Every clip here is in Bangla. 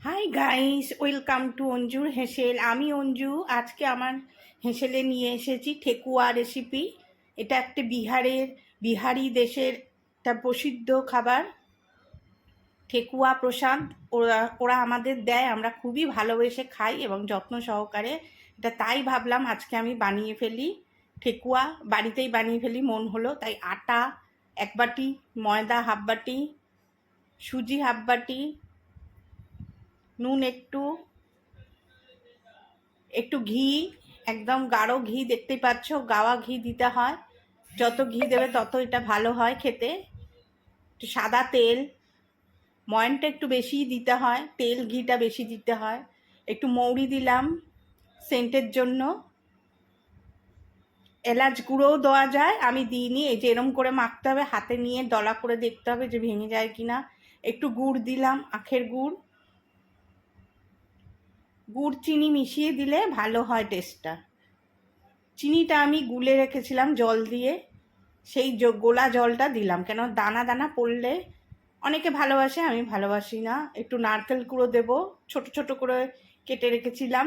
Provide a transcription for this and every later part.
হাই গাইস ওয়েলকাম টু অঞ্জুর হেসেল আমি অঞ্জু। আজকে আমার হেসেলে নিয়ে এসেছি ঠেকুয়া রেসিপি এটা একটা বিহারের, বিহারি দেশের একটা প্রসিদ্ধ খাবার। ঠেকুয়া প্রসাদ ওরা ওরা আমাদের দেয়। আমরা খুবই ভালোবেসে খাই এবং যত্ন সহকারে। এটা তাই ভাবলাম আজকে আমি বানিয়ে ফেলি। ঠেকুয়া, বাড়িতেই বানিয়ে ফেলি, মন হলো। তাই আটা, এক বাটি, ময়দা হাফ বাটি, সুজি হাফ বাটি নুন একটু একটু ঘি, একদম গাঢ় ঘি দেখতেই পাচ্ছ, গাওয়া ঘি দিতে হয়। যত ঘি দেবে তত এটা ভালো হয় খেতে। একটু সাদা তেল, ময়নটা একটু বেশিই দিতে হয়, তেল ঘিটা বেশি দিতে হয়। একটু মৌরি দিলাম সেন্টের জন্য। এলাচ গুঁড়োও দেওয়া যায়, আমি দিইনি, এই যে এরম করে মাখতে হবে, হাতে নিয়ে দলা করে দেখতে হবে যে ভেঙে যায় কিনা। একটু গুড় দিলাম, আখের গুড়। গুড় চিনি মিশিয়ে দিলে ভালো হয় টেস্টটা চিনিটা আমি গুলে রেখেছিলাম জল দিয়ে, সেই গোলা জলটা দিলাম। কেন দানা দানা পড়লে অনেকে ভালোবাসে, আমি ভালোবাসি না। একটু নারকেল কুড়ো দেবো, ছোট ছোট করে কেটে রেখেছিলাম।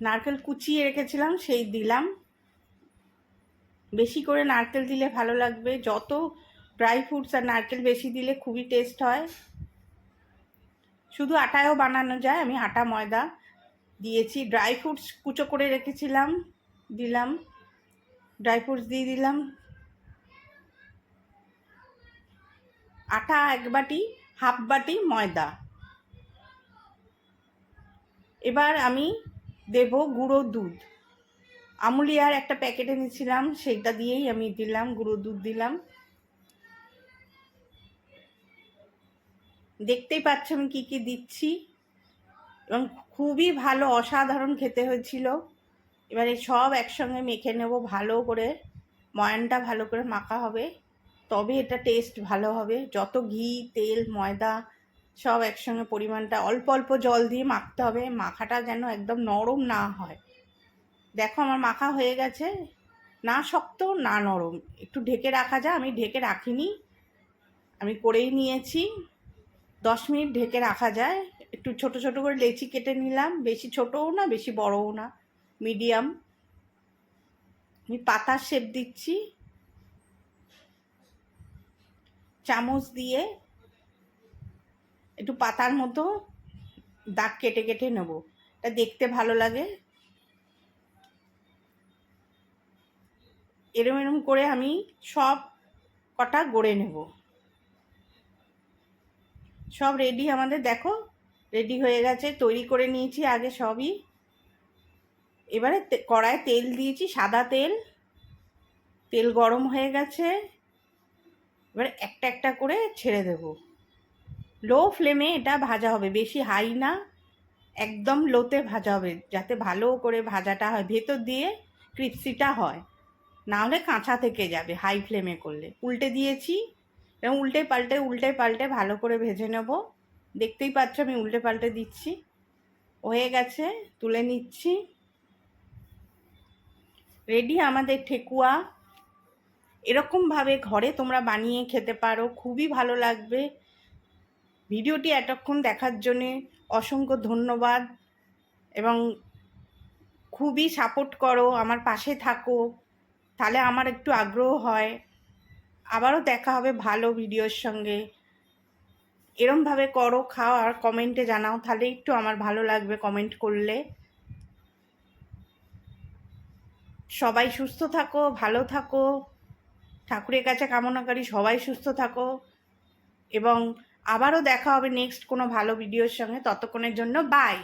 নারকেল কুচিয়ে রেখেছিলাম, সেই দিলাম। বেশি করে নারকেল দিলে ভালো লাগবে। যত ড্রাই ফ্রুটস আর নারকেল বেশি দিলে খুবই টেস্ট হয়। শুধু আটায়ও বানানো যায়, আমি আটা, ময়দা দিয়েছি। ড্রাই ফ্রুটস কুচো করে রেখেছিলাম, দিলাম। ড্রাই ফ্রুটস দিয়ে দিলাম। আটা এক বাটি, হাফ বাটি ময়দা। এবার আমি দেব গুঁড়ো দুধ। আমুলিয়ার একটা প্যাকেট এনেছিলাম সেইটা দিয়েই আমি দিলাম, গুঁড়ো দুধ দিলাম। দেখতেই পাচ্ছ আমি কী কী দিচ্ছি। এবং খুবই ভালো অসাধারণ খেতে হয়েছিল। এবারে সব একসঙ্গে মেখে নেব, ভালো করে, ময়ানটা ভালো করে মাখা হবে। তবে এটা টেস্ট ভালো হবে। যত ঘি, তেল, ময়দা, সব একসঙ্গে পরিমাণটা অল্প অল্প জল দিয়ে মাখতে হবে। মাখাটা যেন একদম নরম না হয়। দেখো আমার মাখা হয়ে গেছে। না শক্ত, না নরম। একটু ঢেকে রাখা যায় আমি ঢেকে রাখিনি। আমি করেই নিয়েছি। দশ মিনিট ঢেকে রাখা যায়। একটু ছোট ছোট করে লেচি কেটে নিলাম। বেশি ছোটও না, বেশি বড়ও না। মিডিয়াম। আমি পাতার শেপ দিচ্ছি। চামচ দিয়ে একটু পাতার মতো দাগ কেটে কেটে নেব। এটা দেখতে ভালো লাগে। এরম এরম করে আমি সব কটা গড়ে নেব। সব রেডি আমাদের, দেখো রেডি হয়ে গেছে, তৈরি করে নিয়েছি আগে সবই। এবারে কড়ায় তেল দিয়েছি, সাদা তেল। তেল গরম হয়ে গেছে। এবারে একটা একটা করে ছেড়ে দেব। লো ফ্লেমে এটা ভাজা হবে, বেশি হাই না। একদম লোতে ভাজা হবে, যাতে ভালো করে ভাজাটা হয়। ভেতর দিয়ে ক্রিপসিটা হয়। না হলে কাঁচা থেকে যাবে হাই ফ্লেমে করলে। উল্টে দিয়েছি। এবং উল্টে পাল্টে উল্টে পাল্টে ভালো করে ভেজে নেব। দেখতেই পাচ্ছ আমি উল্টে পাল্টে দিচ্ছি। হয়ে গেছে, তুলে নিচ্ছি। রেডি আমাদের ঠেকুয়া। এরকমভাবে ঘরে তোমরা বানিয়ে খেতে পারো, খুবই ভালো লাগবে। ভিডিওটি এতক্ষণ দেখার জন্যে অসংখ্য ধন্যবাদ এবং খুবই সাপোর্ট করো, আমার পাশে থাকো। তাহলে আমার একটু আগ্রহ হয়। আবারও দেখা হবে ভালো ভিডিওর সঙ্গে। এরমভাবে করো, খাও আর কমেন্টে জানাও। তাহলে একটু আমার ভালো লাগবে কমেন্ট করলে। সবাই সুস্থ থাকো, ভালো থাকো। ঠাকুরের কাছে কামনা করি সবাই সুস্থ থাকো। এবং আবারও দেখা হবে নেক্সট কোনো ভালো ভিডিওর সঙ্গে। ততক্ষণের জন্য বাই